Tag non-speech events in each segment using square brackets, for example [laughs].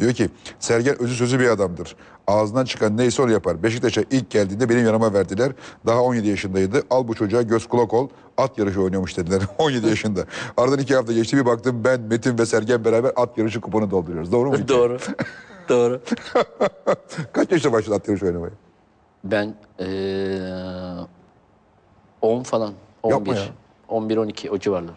Diyor ki Sergen özü sözü bir adamdır. Ağzından çıkan neyse onu yapar. Beşiktaş'a ilk geldiğinde benim yanıma verdiler. Daha 17 yaşındaydı. Al bu çocuğa göz kulak ol. At yarışı oynuyormuş dediler. [laughs] 17 yaşında. Aradan iki hafta geçti bir baktım ben Metin ve Sergen beraber at yarışı kuponu dolduruyoruz. Doğru mu? Doğru. [laughs] Doğru. Kaç yaşta başladın at yarışı oynamaya? Ben eee 10 falan. Yapma 11. ya. 11 12 o civarlar.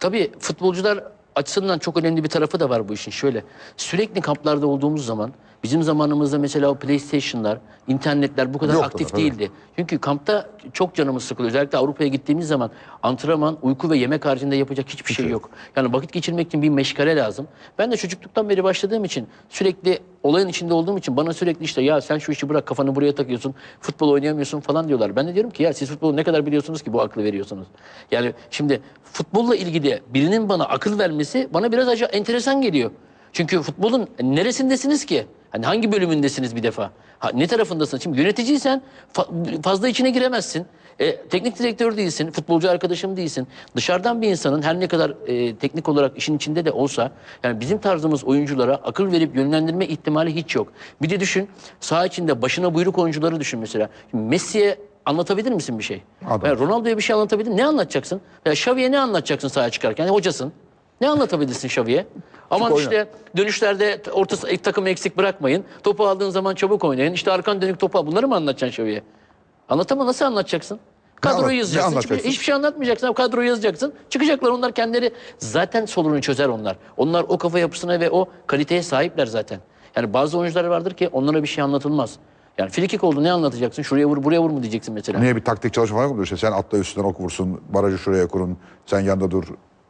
Tabii futbolcular açısından çok önemli bir tarafı da var bu işin. Şöyle sürekli kamplarda olduğumuz zaman bizim zamanımızda mesela o PlayStation'lar, internetler bu kadar Yoktu aktif tabii. değildi. Çünkü kampta çok canımız sıkılıyor. Özellikle Avrupa'ya gittiğimiz zaman antrenman, uyku ve yemek haricinde yapacak hiçbir şey yok. Yani vakit geçirmek için bir meşgale lazım. Ben de çocukluktan beri başladığım için sürekli olayın içinde olduğum için bana sürekli işte ya sen şu işi bırak kafanı buraya takıyorsun, futbol oynayamıyorsun falan diyorlar. Ben de diyorum ki ya siz futbolu ne kadar biliyorsunuz ki bu aklı veriyorsunuz. Yani şimdi futbolla ilgili birinin bana akıl vermesi bana biraz acı enteresan geliyor. Çünkü futbolun neresindesiniz ki? Hani hangi bölümündesiniz bir defa? Ha, ne tarafındasın? Şimdi yöneticiysen fa- fazla içine giremezsin. E, teknik direktör değilsin, futbolcu arkadaşım değilsin. Dışarıdan bir insanın her ne kadar e, teknik olarak işin içinde de olsa, yani bizim tarzımız oyunculara akıl verip yönlendirme ihtimali hiç yok. Bir de düşün, saha içinde başına buyruk oyuncuları düşün mesela. Şimdi Messi'ye anlatabilir misin bir şey? Adam. Veya Ronaldo'ya bir şey anlatabilir? Ne anlatacaksın? Veya Xavi'ye ne anlatacaksın sahaya çıkarken? Yani hocasın. Ne anlatabilirsin Xavi'ye? Aman oyna. işte dönüşlerde orta takımı eksik bırakmayın. Topu aldığın zaman çabuk oynayın. İşte arkan dönük topu al. Bunları mı anlatacaksın Xavi'ye? Anlatama nasıl anlatacaksın? anlat- Kadroyu ne yazacaksın. Hiçbir, hiçbir şey anlatmayacaksın. Kadroyu yazacaksın. Çıkacaklar onlar kendileri zaten sorunu çözer onlar. Onlar o kafa yapısına ve o kaliteye sahipler zaten. Yani bazı oyuncular vardır ki onlara bir şey anlatılmaz. Yani frikik oldu ne anlatacaksın? Şuraya vur buraya vur mu diyeceksin mesela. Niye bir taktik çalışma falan mı? İşte sen atla üstünden ok vursun, barajı şuraya kurun, sen yanında dur.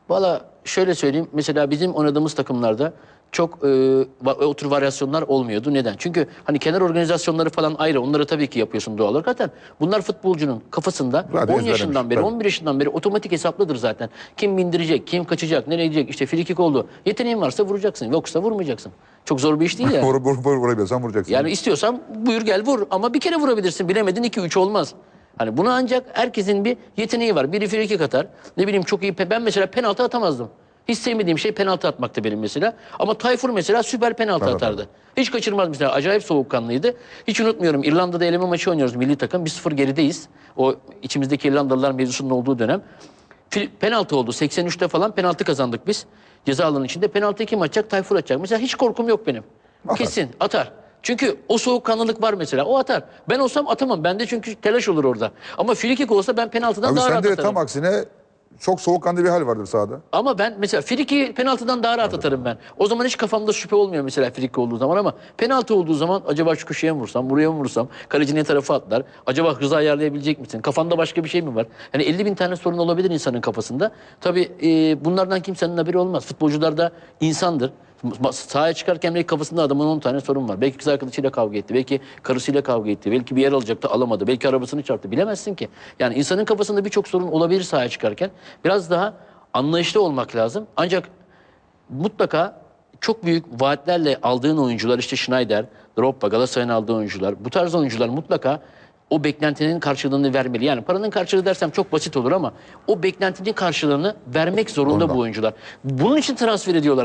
Valla şöyle söyleyeyim. Mesela bizim oynadığımız takımlarda çok e, o tür varyasyonlar olmuyordu. Neden? Çünkü hani kenar organizasyonları falan ayrı. Onları tabii ki yapıyorsun doğal olarak. Zaten bunlar futbolcunun kafasında Zaten 10 ezberlemiş, yaşından beri, tabii. 11 yaşından beri otomatik hesaplıdır zaten. Kim bindirecek, kim kaçacak, nereye gidecek, işte frikik oldu. Yeteneğin varsa vuracaksın, yoksa vurmayacaksın. Çok zor bir iş değil ya. [laughs] Vur, vur, vur, vurabiliyorsan vuracaksın. Yani istiyorsan buyur gel vur ama bir kere vurabilirsin. Bilemedin 2-3 olmaz. Hani buna ancak herkesin bir yeteneği var. Biri frikik atar. Ne bileyim çok iyi. Ben mesela penaltı atamazdım. Hiç sevmediğim şey penaltı atmaktı benim mesela. Ama Tayfur mesela süper penaltı Tabii, atardı. Hiç kaçırmaz mesela. Acayip soğukkanlıydı. Hiç unutmuyorum. İrlanda'da eleme maçı oynuyoruz milli takım. 1-0 gerideyiz. O içimizdeki İrlandalılar mevzusunun olduğu dönem. Penaltı oldu. 83'te falan penaltı kazandık biz. Ceza alanının içinde. Penaltı kim atacak? Tayfur atacak. Mesela hiç korkum yok benim. Kesin atar. Çünkü o soğukkanlılık var mesela. O atar. Ben olsam atamam. Bende çünkü telaş olur orada. Ama frikik olsa ben penaltıdan Abi daha rahat sende de atarım. tam aksine çok soğukkanlı bir hal vardır sahada. Ama ben mesela friki penaltıdan daha rahat atarım ben. O zaman hiç kafamda şüphe olmuyor mesela friki olduğu zaman ama penaltı olduğu zaman acaba şu köşeye mi vursam, buraya mı vursam, kaleci ne tarafa atlar, acaba hızı ayarlayabilecek misin, kafanda başka bir şey mi var? Yani 50 bin tane sorun olabilir insanın kafasında. Tabii e, bunlardan kimsenin haberi olmaz. Futbolcular da insandır. Sahaya çıkarken belki kafasında adamın 10 tane sorun var. Belki kız arkadaşıyla kavga etti, belki karısıyla kavga etti, belki bir yer alacaktı alamadı, belki arabasını çarptı. Bilemezsin ki. Yani insanın kafasında birçok sorun olabilir sahaya çıkarken. Biraz daha anlayışlı olmak lazım. Ancak mutlaka çok büyük vaatlerle aldığın oyuncular işte Schneider, Drogba, Galatasaray'ın aldığı oyuncular bu tarz oyuncular mutlaka o beklentinin karşılığını vermeli. Yani paranın karşılığı dersem çok basit olur ama o beklentinin karşılığını vermek zorunda Zorunda. bu oyuncular. Bunun için transfer ediyorlar